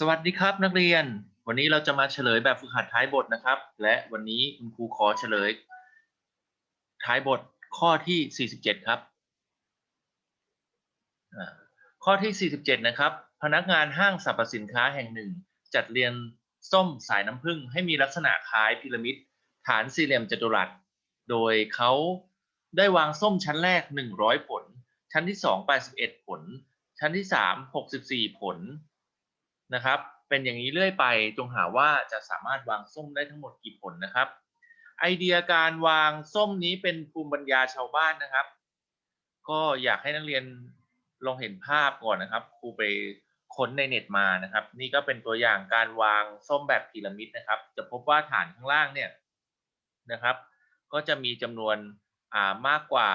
สวัสดีครับนักเรียน วันนี้เราจะมาเฉลยแบบฝึกหัดท้ายบทนะครับ และวันนี้คุณครูขอเฉลย ท้ายบทข้อที่ 47 ครับข้อที่ 47 นะครับ พนักงานห้างสรรพสินค้าแห่งหนึ่ง จัดเรียงส้มสายน้ำผึ้งให้มีลักษณะคล้ายพีระมิด ฐานสี่เหลี่ยมจัตุรัส โดยเขาได้วางส้มชั้นแรก 100 ผล ชั้นที่ 2 81 ผล ชั้นที่ 3 64 ผล นะครับ เป็นอย่างนี้เรื่อยไปจงหาว่าจะสามารถวางส้มได้ทั้งหมดกี่ผลนะครับ ไอเดียการวางส้มนี้เป็นภูมิปัญญาชาวบ้านนะครับ ก็อยากให้นักเรียนลองเห็นภาพก่อนนะครับครูไปค้นในเน็ตมานะครับ นี่ก็เป็นตัวอย่างการวางส้มแบบพีระมิดนะครับ จะพบว่าฐานข้างล่างเนี่ยนะครับ ก็จะมีจำนวนอ่ามากกว่า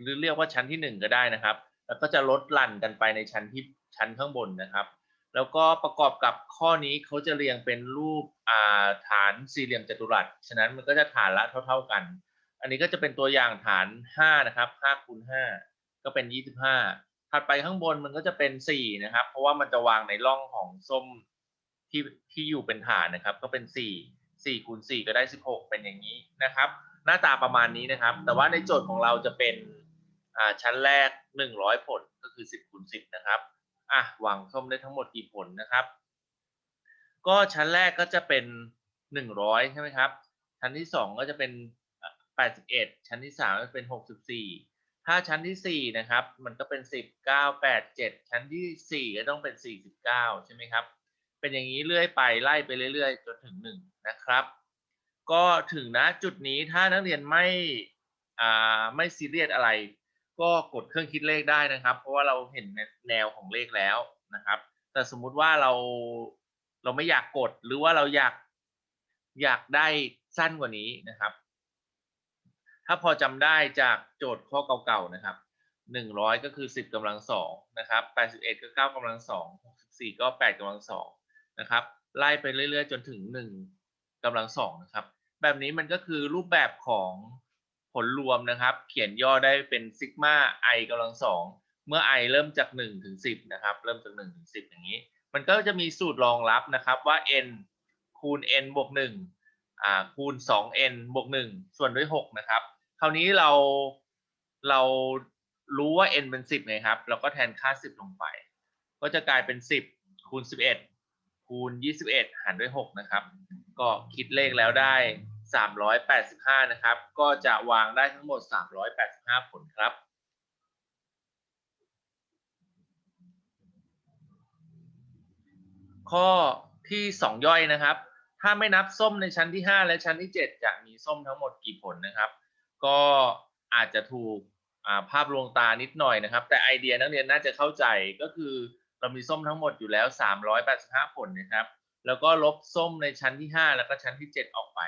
หรือเรียกว่าชั้นที่หนึ่งก็ได้นะครับ แล้วก็จะลดหลั่นกันไปในชั้นที่ชั้นข้างบนนะครับ แล้วก็ประกอบกับข้อนี้เขาจะเรียงเป็นรูปาฐานสี่เหลี่ยมจัตุรัส ฉะนั้นมันก็จะฐานละเท่า ๆกัน อันนี้ก็จะเป็นตัวอย่างฐาน 5 นะครับ5คูณ5ก็เป็น 25 ถัดไปข้างบนมันก็จะเป็น 4 นะครับ เพราะว่ามันจะวางในร่องของส้มที่ที่อยู่เป็นฐานนะครับ ก็เป็น 4 4คูณ4ก็ได้ 16 เป็นอย่างนี้นะครับ หน้าตาประมาณนี้นะครับ แต่ว่าในโจทย์ของเราจะเป็นชั้นแรก 100 ผลก็คือ 10คูณ10 นะครับ อะหวางส้มได้ทั้งหมดกี่ผลนะครับ ก็ชั้นแรกก็จะเป็น 100 ใช่ไหมครับ ชั้นที่ 2 ก็จะเป็น 81 ชั้นที่ 3 ก็เป็น 64 ถ้าชั้นที่ 4 นะครับ มันก็เป็น 10 9 8 7 ชั้นที่ 4 ก็ต้องเป็น 49 ใช่ไหมครับ เป็นอย่างนี้เรื่อยไปไล่ไปเรื่อยๆ จนถึง 1 นะครับ ก็ถึงนะจุดนี้ถ้านักเรียนไม่อ่าไม่ซีเรียสอะไร ก็กดเครื่องคิดเลขได้นะครับ เพราะว่าเราเห็นแนวของเลขแล้วนะครับ แต่สมมุติว่าเราเราไม่อยากกดหรือว่าเราอยากอยากได้สั้นกว่านี้นะครับ ถ้าพอจำได้จากโจทย์ข้อเก่าๆนะครับหนึ่งร้อยก็คือสิบกำลังสองนะครับแปดสิบเอ็ดก็เก้ากำลังสองหกสิบสี่ก็แปดกำลังสองนะครับไล่ไปเรื่อยๆ จนถึงหนึ่งกำลังสองนะครับ แบบนี้มันก็คือรูปแบบของ ผลรวมนะครับ เขียนย่อได้เป็นซิกมาไอกำลังสองเมื่อ i เริ่มจาก1ถึง10นะครับ เริ่มจาก1ถึง10 อย่างนี้ มันก็จะมีสูตรรองรับนะครับว่า n คูณ n บวก1อ่าคูณ 2n บวก1ส่วนด้วย 6 นะครับ คราวนี้เราเรารู้ว่า n เป็น 10ไงครับ เราก็แทนค่า 10 ลงไป ก็จะกลายเป็น 10 คูณ 11 คูณ 21 หารด้วย 6 นะครับ ก็คิดเลขแล้วได้ 385 นะครับ ก็จะวางได้ทั้งหมด 385 ผลครับ ข้อที่ 2 ย่อยนะครับ ถ้าไม่นับส้มในชั้นที่ 5 และชั้นที่ 7 จะมีส้มทั้งหมดกี่ผลนะครับ ก็อาจจะถูกภาพลวงตานิดหน่อยนะครับ แต่ไอเดียนักเรียนน่าจะเข้าใจก็คือเรามีส้มทั้งหมดอยู่แล้ว 385 ผลนะครับ แล้วก็ลบส้มในชั้นที่ 5 แล้วก็ชั้นที่ 7 ออกไป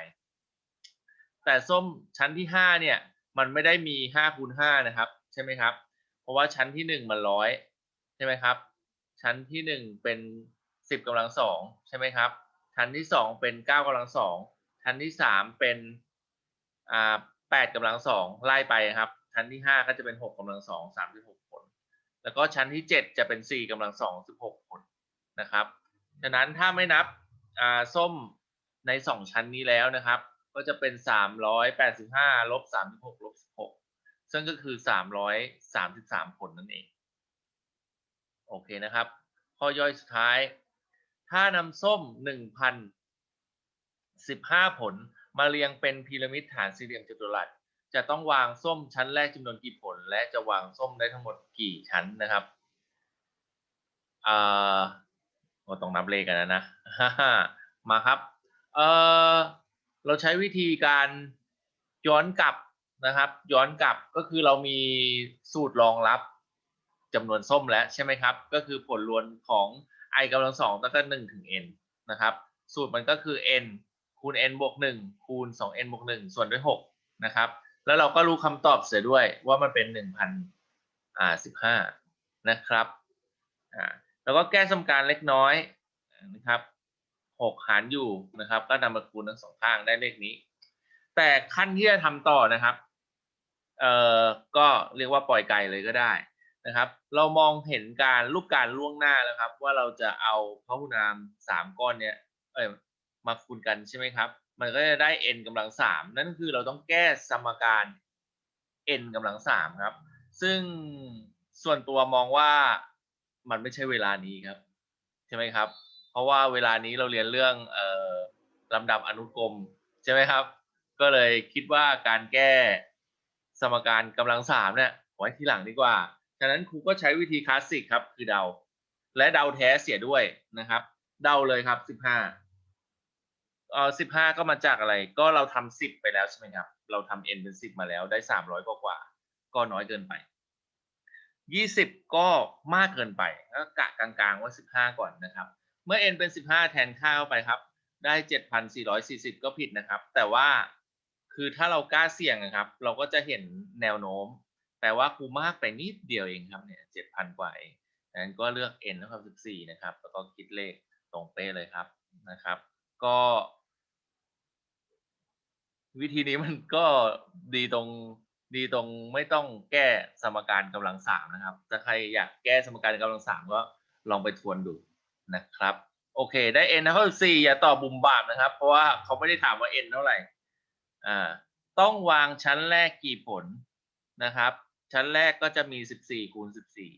แต่ส้มชั้นที่5เนี่ยมันไม่ได้มี5คูณ5นะครับ ใช่ไหมครับ เพราะว่าชั้นที่1มันร้อยใช่ไหมครับ ชั้นที่1เป็น10กำลังสองใช่ไหมครับ ชั้นที่2เป็น9กำลังสองชั้นที่3เป็นอ่า8กำลังสองไล่ไปครับ ชั้นที่5ก็จะเป็น6กำลังสอง36ผลแล้วก็ชั้นที่7จะเป็น4กำลังสอง16ผลนะครับ ฉะนั้นถ้าไม่นับอ่าส้มใน2ชั้นนี้แล้วนะครับ ก็จะเป็น385ลบ36ลบ16ซึ่งก็คือ333ผลนั่นเอง โอเคนะครับ ข้อย่อยสุดท้าย ถ้านำส้ม1,015ผลมาเรียงเป็นพีระมิดฐานสี่เหลี่ยมจัตุรัส จะต้องวางส้มชั้นแรกจำนวนกี่ผล และจะวางส้มได้ทั้งหมดกี่ชั้นนะครับอ่าต้องนับเลขกันนะนะมาครับ เออ เราใช้วิธีการย้อนกลับนะครับ ย้อนกลับก็คือเรามีสูตรรองรับจำนวนส้มแล้วใช่ไหมครับ ก็คือผลรวมของ i กำลังสองตั้งแต่หนึ่งถึง n นะครับ สูตรมันก็คือ n คูณ n บวกหนึ่งคูณ 2n บวกหนึ่งส่วนด้วยหกนะครับ แล้วเราก็รู้คำตอบเสียด้วยว่ามันเป็นหนึ่งพันอ่าสิบห้านะครับอ่าแล้วก็แก้สมการเล็กน้อยนะครับ หกหารอยู่นะครับ ก็นำมาคูณทั้งสองข้างได้เลขนี้ แต่ขั้นที่จะทำต่อนะครับเอ่อก็เรียกว่าปล่อยไก่เลยก็ได้นะครับ เรามองเห็นการรูปการล่วงหน้าแล้วครับ ว่าเราจะเอาพหุนามสามก้อนเนี้ยเอ้ยมาคูณกันใช่ไหมครับ มันก็จะได้ n กำลังสามนั่นคือเราต้องแก้สมการ n กำลังสามครับ ซึ่งส่วนตัวมองว่ามันไม่ใช่เวลานี้ครับ ใช่ไหมครับ เพราะว่าเวลานี้เราเรียนเรื่องเอ่อลำดับอนุกรมใช่ไหมครับ ก็เลยคิดว่าการแก้สมการกำลังสามเนี่ยไว้ทีหลังดีกว่า ฉะนั้นครูก็ใช้วิธีคลาสสิกครับ คือเดา และเดาแท้เสียด้วยนะครับ เดาเลยครับสิบห้าเออสิบห้าก็มาจากอะไร ก็เราทำสิบไปแล้วใช่ไหมครับ เราทำ n เป็นสิบมาแล้วได้สามร้อยกว่า ก็น้อยเกินไปยี่สิบก็มากเกินไปก็กะกลางๆว่าสิบห้าก่อนนะครับ เมื่อ n เป็นสิบห้าแทนค่าเข้าไปครับ ได้เจ็ดพันสี่ร้อยสี่สิบก็ผิดนะครับ แต่ว่าคือถ้าเรากล้าเสี่ยงนะครับ เราก็จะเห็นแนวโน้มแต่ว่าครูมากไปนิดเดียวเองครับเนี่ยเจ็ดพันกว่าเองดังนั้นก็เลือก n เท่ากับสิบสี่นะครับ แล้วก็คิดเลขตรงเป๊ะเลยครับนะครับ ก็ วิธีนี้มันก็ดีตรงดีตรงไม่ต้องแก้สมการกำลังสามนะครับถ้าใครอยากแก้สมการกำลังสามก็ลองไปทวนดู นะครับ โอเค ได้ n เท่ากับสี่อย่าตอบบุมบามนะครับ เพราะว่าเขาไม่ได้ถามว่า n เท่าไหร่อ่าต้องวางชั้นแรกกี่ผลนะครับ ชั้นแรกก็จะมีสิบสี่คูณสิบสี่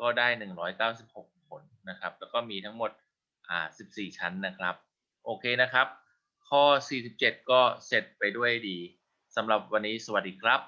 ก็ได้หนึ่งร้อยเก้าสิบหกผลนะครับ แล้วก็มีทั้งหมดอ่าสิบสี่ชั้นนะครับ โอเคนะครับ ข้อ 47 ก็เสร็จไปด้วยดีสำหรับวันนี้สวัสดีครับ